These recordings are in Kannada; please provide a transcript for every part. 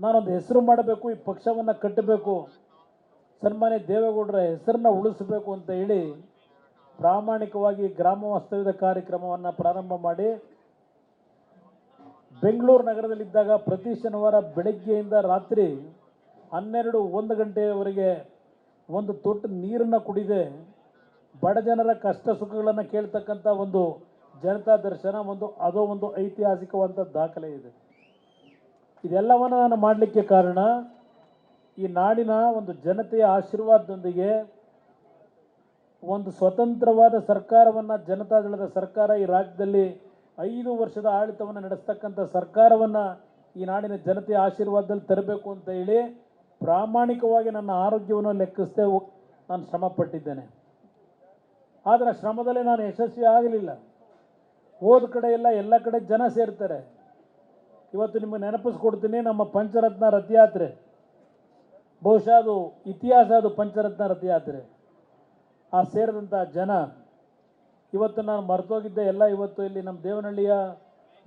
ನಾನೊಂದು ಹೆಸರು ಮಾಡಬೇಕು, ಈ ಪಕ್ಷವನ್ನು ಕಟ್ಟಬೇಕು, ಸನ್ಮಾನ್ಯ ದೇವೇಗೌಡರ ಹೆಸರನ್ನ ಉಳಿಸಬೇಕು ಅಂತ ಹೇಳಿ ಪ್ರಾಮಾಣಿಕವಾಗಿ ಗ್ರಾಮ ವಾಸ್ತವ್ಯದ ಕಾರ್ಯಕ್ರಮವನ್ನು ಪ್ರಾರಂಭ ಮಾಡಿ, ಬೆಂಗಳೂರು ನಗರದಲ್ಲಿದ್ದಾಗ ಪ್ರತಿ ಶನಿವಾರ ಬೆಳಗ್ಗೆಯಿಂದ ರಾತ್ರಿ ಹನ್ನೆರಡು ಒಂದು ಗಂಟೆಯವರೆಗೆ ಒಂದು ತೊಟ್ಟು ನೀರನ್ನು ಕುಡಿದೆ. ಬಡ ಜನರ ಕಷ್ಟ ಸುಖಗಳನ್ನು ಕೇಳ್ತಕ್ಕಂಥ ಒಂದು ಜನತಾ ದರ್ಶನ, ಒಂದು, ಅದೋ ಒಂದು ಐತಿಹಾಸಿಕವಾದಂಥ ದಾಖಲೆ ಇದೆ. ಇದೆಲ್ಲವನ್ನು ನಾನು ಮಾಡಲಿಕ್ಕೆ ಕಾರಣ ಈ ನಾಡಿನ ಒಂದು ಜನತೆಯ ಆಶೀರ್ವಾದದೊಂದಿಗೆ ಒಂದು ಸ್ವತಂತ್ರವಾದ ಸರ್ಕಾರವನ್ನು, ಜನತಾದಳದ ಸರ್ಕಾರ ಈ ರಾಜ್ಯದಲ್ಲಿ ಐದು ವರ್ಷದ ಆಡಳಿತವನ್ನು ನಡೆಸ್ತಕ್ಕಂಥ ಸರ್ಕಾರವನ್ನು ಈ ನಾಡಿನ ಜನತೆಯ ಆಶೀರ್ವಾದದಲ್ಲಿ ತರಬೇಕು ಅಂತ ಹೇಳಿ ಪ್ರಾಮಾಣಿಕವಾಗಿ ನನ್ನ ಆರೋಗ್ಯವನ್ನು ಲೆಕ್ಕಿಸದೆ ನಾನು ಶ್ರಮ ಪಟ್ಟಿದ್ದೇನೆ ಆದರೆ ಶ್ರಮದಲ್ಲಿ ನಾನು ಯಶಸ್ವಿ ಆಗಲಿಲ್ಲ. ಹೋದ ಕಡೆ ಎಲ್ಲ ಎಲ್ಲ ಕಡೆ ಜನ ಸೇರ್ತಾರೆ. ಇವತ್ತು ನಿಮಗೆ ನೆನಪಿಸ್ಕೊಡ್ತೀನಿ ನಮ್ಮ ಪಂಚರತ್ನ ರಥಯಾತ್ರೆ. ಬಹುಶಃ ಅದು ಇತಿಹಾಸ ಅದು ಪಂಚರತ್ನ ರಥಯಾತ್ರೆ. ಆ ಸೇರಿದಂಥ ಜನ ಇವತ್ತು ನಾನು ಮರೆತೋಗಿದ್ದೆ ಎಲ್ಲ ಇವತ್ತು ಇಲ್ಲಿ ನಮ್ಮ ದೇವನಹಳ್ಳಿಯ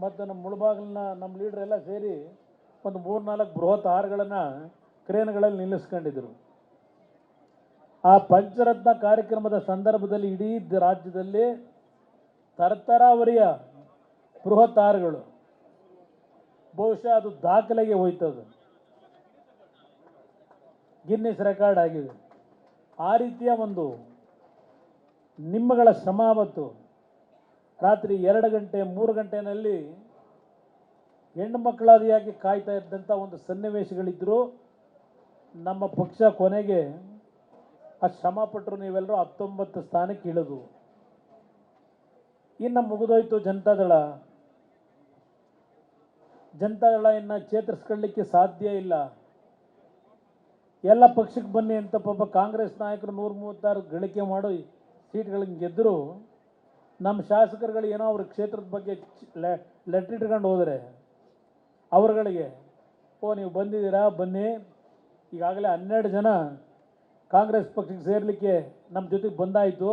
ಮತ್ತು ನಮ್ಮ ಮುಳಬಾಗಿಲಿನ ನಮ್ಮ ಲೀಡ್ರೆಲ್ಲ ಸೇರಿ ಒಂದು ಮೂರು ನಾಲ್ಕು ಬೃಹತ್ ಹಾರಗಳನ್ನು ಕ್ರೇನ್ಗಳಲ್ಲಿ ನಿಲ್ಲಿಸ್ಕೊಂಡಿದ್ರು. ಆ ಪಂಚರತ್ನ ಕಾರ್ಯಕ್ರಮದ ಸಂದರ್ಭದಲ್ಲಿ ಇಡೀ ರಾಜ್ಯದಲ್ಲಿ ತರತರಾವರಿಯ ಬೃಹತ್ ಹಾರಗಳು. ಬಹುಶಃ ಅದು ದಾಖಲೆಗೆ ಅದು ಗಿನ್ನಿಸ್ ರೆಕಾರ್ಡ್ ಆಗಿದೆ. ಆ ರೀತಿಯ ಒಂದು ನಿಮ್ಮಗಳ ಶ್ರಮ ಮತ್ತು ರಾತ್ರಿ ಎರಡು ಗಂಟೆ, ಮೂರು ಗಂಟೆನಲ್ಲಿ ಹೆಣ್ಣು ಮಕ್ಕಳಾದಿಯಾಗಿ ಕಾಯ್ತಾ ಇದ್ದಂಥ ಒಂದು ಸನ್ನಿವೇಶಗಳಿದ್ದರೂ ನಮ್ಮ ಪಕ್ಷ ಕೊನೆಗೆ ಆ ಶ್ರಮ ಪಟ್ಟರು ನೀವೆಲ್ಲರೂ ಹತ್ತೊಂಬತ್ತು ಸ್ಥಾನಕ್ಕೆ ಇಳಿದು. ಇನ್ನು ಮುಗಿದೋಯ್ತು ಜನತಾದಳ ಜನತಾದಳ ಇನ್ನು ಚೇತರಿಸ್ಕೊಳ್ಳಿಕ್ಕೆ ಸಾಧ್ಯ ಇಲ್ಲ. ಎಲ್ಲ ಪಕ್ಷಕ್ಕೆ ಬನ್ನಿ ಅಂತ ಪಾಪ ಕಾಂಗ್ರೆಸ್ ನಾಯಕರು ನೂರ ಮೂವತ್ತಾರು ಗಳಿಕೆ ಮಾಡಿ ಸೀಟ್ಗಳನ್ನ ಗೆದ್ದರು ನಮ್ಮ ಶಾಸಕರುಗಳು ಏನೋ ಅವ್ರ ಕ್ಷೇತ್ರದ ಬಗ್ಗೆ ಲೆಟ್ರ್ ಇಟ್ಕೊಂಡು ಹೋದರೆ ಅವರುಗಳಿಗೆ, ಓ, ನೀವು ಬಂದಿದ್ದೀರಾ? ಬನ್ನಿ. ಈಗಾಗಲೇ ಹನ್ನೆರಡು ಜನ ಕಾಂಗ್ರೆಸ್ ಪಕ್ಷಕ್ಕೆ ಸೇರಲಿಕ್ಕೆ ನಮ್ಮ ಜೊತೆಗೆ ಬಂದಾಯಿತು.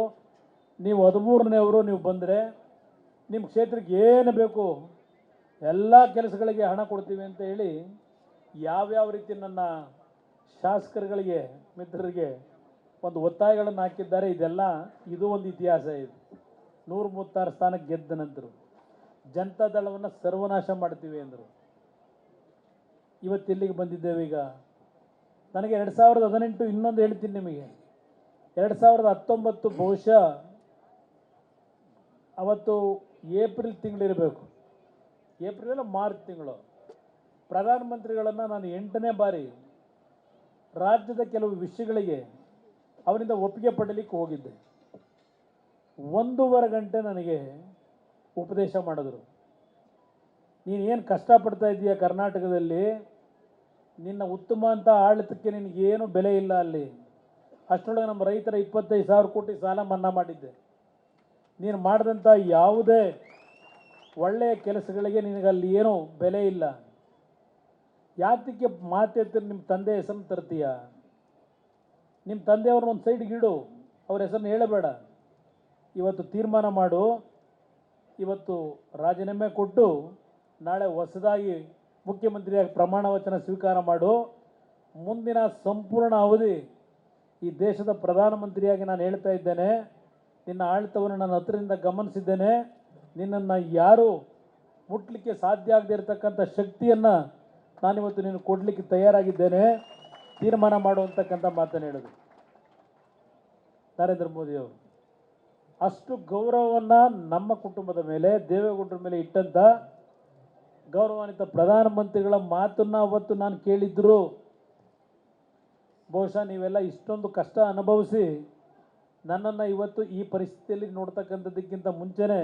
ನೀವು ಹದಿಮೂರನೇವರು ನೀವು ಬಂದರೆ ನಿಮ್ಮ ಕ್ಷೇತ್ರಕ್ಕೆ ಏನು ಬೇಕು? ಎಲ್ಲ ಕೆಲಸಗಳಿಗೆ ಹಣ ಕೊಡ್ತೀವಿ ಅಂತ ಹೇಳಿ ಯಾವ್ಯಾವ ರೀತಿ ನನ್ನ ಶಾಸಕರುಗಳಿಗೆ, ಮಿತ್ರರಿಗೆ ಒಂದು ಒತ್ತಾಯಗಳನ್ನು ಹಾಕಿದ್ದಾರೆ, ಇದೆಲ್ಲ ಇದು ಒಂದು ಇತಿಹಾಸ ಇದು. ನೂರ ಮೂವತ್ತಾರು ಸ್ಥಾನಕ್ಕೆ ಗೆದ್ದ ನಂತರ ಜನತಾದಳವನ್ನು ಸರ್ವನಾಶ ಮಾಡ್ತೀವಿ ಅಂದರು. ಇವತ್ತು ಇಲ್ಲಿಗೆ ಬಂದಿದ್ದೇವೆ ಈಗ? ನನಗೆ ಎರಡು ಸಾವಿರದ ಹದಿನೆಂಟು ಇನ್ನೊಂದು ಹೇಳ್ತೀನಿ ನಿಮಗೆ. ಎರಡು ಸಾವಿರದ ಹತ್ತೊಂಬತ್ತು ಬಹುಶಃ ಅವತ್ತು ಏಪ್ರಿಲ್ ತಿಂಗಳಿರಬೇಕು. ಏಪ್ರಿಲ್ ಮಾರ್ಚ್ ತಿಂಗಳು. ಪ್ರಧಾನಮಂತ್ರಿಗಳನ್ನು ನಾನು ಎಂಟನೇ ಬಾರಿ ರಾಜ್ಯದ ಕೆಲವು ವಿಷಯಗಳಿಗೆ ಅವರಿಂದ ಒಪ್ಪಿಗೆ ಪಡಲಿಕ್ಕೆ ಹೋಗಿದ್ದೆ. ಒಂದೂವರೆ ಗಂಟೆ ನನಗೆ ಉಪದೇಶ ಮಾಡಿದ್ರು. ನೀನು ಏನು ಕಷ್ಟಪಡ್ತಾ ಇದ್ದೀಯ ಕರ್ನಾಟಕದಲ್ಲಿ? ನಿನ್ನ ಉತ್ತಮ ಅಂತ ಆಡಳಿತಕ್ಕೆ ನಿನಗೇನು ಬೆಲೆ ಇಲ್ಲ ಅಲ್ಲಿ? ಅಷ್ಟರೊಳಗೆ ನಮ್ಮ ರೈತರ ಇಪ್ಪತ್ತೈದು ಸಾವಿರ ಕೋಟಿ ಸಾಲ ಮನ್ನಾ ಮಾಡಿದ್ದೆ. ನೀನು ಮಾಡಿದಂಥ ಯಾವುದೇ ಒಳ್ಳೆಯ ಕೆಲಸಗಳಿಗೆ ನಿನಗಲ್ಲಿ ಏನೂ ಬೆಲೆ ಇಲ್ಲ. ಯಾತಕ್ಕೆ ಮಾತೆತ್ತಿ ನಿಮ್ಮ ತಂದೆ ಹೆಸರನ್ನು ತರ್ತೀಯ? ನಿಮ್ಮ ತಂದೆಯವ್ರನ್ನ ಒಂದು ಸೈಡ್ಗೆ ಇಡು, ಅವ್ರ ಹೆಸರನ್ನ ಹೇಳಬೇಡ. ಇವತ್ತು ತೀರ್ಮಾನ ಮಾಡು, ಇವತ್ತು ರಾಜೀನಾಮೆ ಕೊಟ್ಟು ನಾಳೆ ಹೊಸದಾಗಿ ಮುಖ್ಯಮಂತ್ರಿಯಾಗಿ ಪ್ರಮಾಣ ವಚನ ಸ್ವೀಕಾರ ಮಾಡು. ಮುಂದಿನ ಸಂಪೂರ್ಣ ಅವಧಿ ಈ ದೇಶದ ಪ್ರಧಾನಮಂತ್ರಿಯಾಗಿ ನಾನು ಹೇಳ್ತಾ ಇದ್ದೇನೆ. ನಿನ್ನ ಆಡಳಿತವನ್ನು ನಾನು ಹತ್ತಿರದಿಂದ ಗಮನಿಸಿದ್ದೇನೆ. ನಿನ್ನನ್ನು ಯಾರು ಮುಟ್ಲಿಕ್ಕೆ ಸಾಧ್ಯ ಆಗದೆ ಇರತಕ್ಕಂಥ ಶಕ್ತಿಯನ್ನು ನಾನಿವತ್ತು ನೀನು ಕೊಡಲಿಕ್ಕೆ ತಯಾರಾಗಿದ್ದೇನೆ. ತೀರ್ಮಾನ ಮಾಡುವಂತಕ್ಕಂಥ ಮಾತನ್ನು ಹೇಳಿದರು. ನರೇಂದ್ರ ಮೋದಿಯವರು ಅಷ್ಟು ಗೌರವವನ್ನು ನಮ್ಮ ಕುಟುಂಬದ ಮೇಲೆ, ದೇವೇಗೌಡರ ಮೇಲೆ ಇಟ್ಟಂಥ ಗೌರವಾನ್ವಿತ ಪ್ರಧಾನಮಂತ್ರಿಗಳ ಮಾತನ್ನು ಅವತ್ತು ನಾನು ಕೇಳಿದ್ರು. ಬಹುಶಃ ನೀವೆಲ್ಲ ಇಷ್ಟೊಂದು ಕಷ್ಟ ಅನುಭವಿಸಿ ನನ್ನನ್ನು ಇವತ್ತು ಈ ಪರಿಸ್ಥಿತಿಯಲ್ಲಿ ನೋಡ್ತಕ್ಕಂಥದ್ದಕ್ಕಿಂತ ಮುಂಚೆನೇ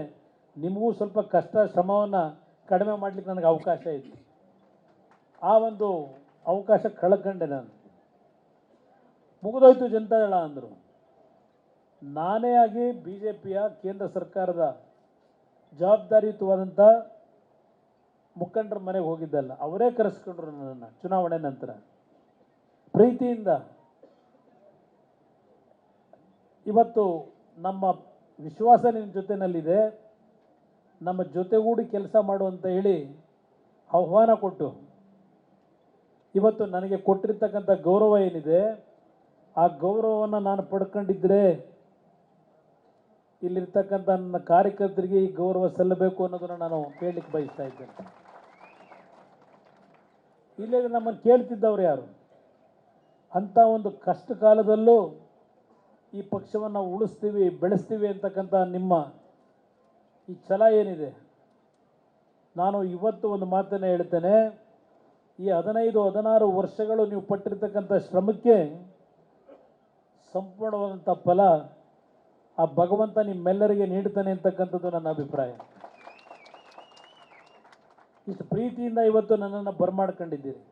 ನಿಮಗೂ ಸ್ವಲ್ಪ ಕಷ್ಟ, ಶ್ರಮವನ್ನು ಕಡಿಮೆ ಮಾಡಲಿಕ್ಕೆ ನನಗೆ ಅವಕಾಶ ಇತ್ತು ಆ ಒಂದು ಅವಕಾಶ ಕಳ್ಕೊಂಡೆ ನಾನು. ಮುಗಿದೋಯ್ತು ಜನತಾದಳ ಅಂದರು. ನಾನೇ ಆಗಿ ಬಿ ಜೆ ಪಿಯ ಕೇಂದ್ರ ಸರ್ಕಾರದ ಜವಾಬ್ದಾರಿಯುತವಾದಂಥ ಮುಖಂಡರ ಮನೆಗೆ ಹೋಗಿದ್ದಲ್ಲ, ಅವರೇ ಕರೆಸ್ಕೊಂಡ್ರು ನನ್ನನ್ನು ಚುನಾವಣೆ ನಂತರ. ಪ್ರೀತಿಯಿಂದ ಇವತ್ತು ನಮ್ಮ ವಿಶ್ವಾಸ ನಿಮ್ಮ ಜೊತೆನಲ್ಲಿದೆ. ನಮ್ಮ ಜೊತೆಗೂಡಿ ಕೆಲಸ ಮಾಡು ಅಂತ ಹೇಳಿ ಆಹ್ವಾನ ಕೊಟ್ಟು, ಇವತ್ತು ನನಗೆ ಕೊಟ್ಟಿರ್ತಕ್ಕಂಥ ಗೌರವ ಏನಿದೆ, ಆ ಗೌರವವನ್ನು ನಾನು ಪಡ್ಕೊಂಡಿದ್ದರೆ ಇಲ್ಲಿರ್ತಕ್ಕಂಥ ನನ್ನ ಕಾರ್ಯಕರ್ತರಿಗೆ ಈ ಗೌರವ ಸಲ್ಲಬೇಕು ಅನ್ನೋದನ್ನು ನಾನು ಕೇಳಲಿಕ್ಕೆ ಬಯಸ್ತಾ ಇದ್ದೇನೆ. ಇಲ್ಲೇ ನಮ್ಮನ್ನು ಕೇಳ್ತಿದ್ದವ್ರು ಯಾರು? ಅಂಥ ಒಂದು ಕಷ್ಟ ಕಾಲದಲ್ಲೂ ಈ ಪಕ್ಷವನ್ನು ಉಳಿಸ್ತೀವಿ, ಬೆಳೆಸ್ತೀವಿ ಅಂತಕ್ಕಂಥ ನಿಮ್ಮ ಈ ಛಲ ಏನಿದೆ? ನಾನು ಇವತ್ತು ಒಂದು ಮಾತನ್ನು ಹೇಳ್ತೇನೆ. ಈ ಹದಿನೈದು, ಹದಿನಾರು ವರ್ಷಗಳು ನೀವು ಪಟ್ಟಿರ್ತಕ್ಕಂಥ ಶ್ರಮಕ್ಕೆ ಸಂಪೂರ್ಣವಾದಂಥ ಫಲ ಆ ಭಗವಂತ ನಿಮ್ಮೆಲ್ಲರಿಗೆ ನೀಡ್ತಾನೆ ಅಂತಕ್ಕಂಥದ್ದು ನನ್ನ ಅಭಿಪ್ರಾಯ. ಇಷ್ಟು ಪ್ರೀತಿಯಿಂದ ಇವತ್ತು ನನ್ನನ್ನು ಬರಮಾಡ್ಕೊಂಡಿದ್ದೀರಿ.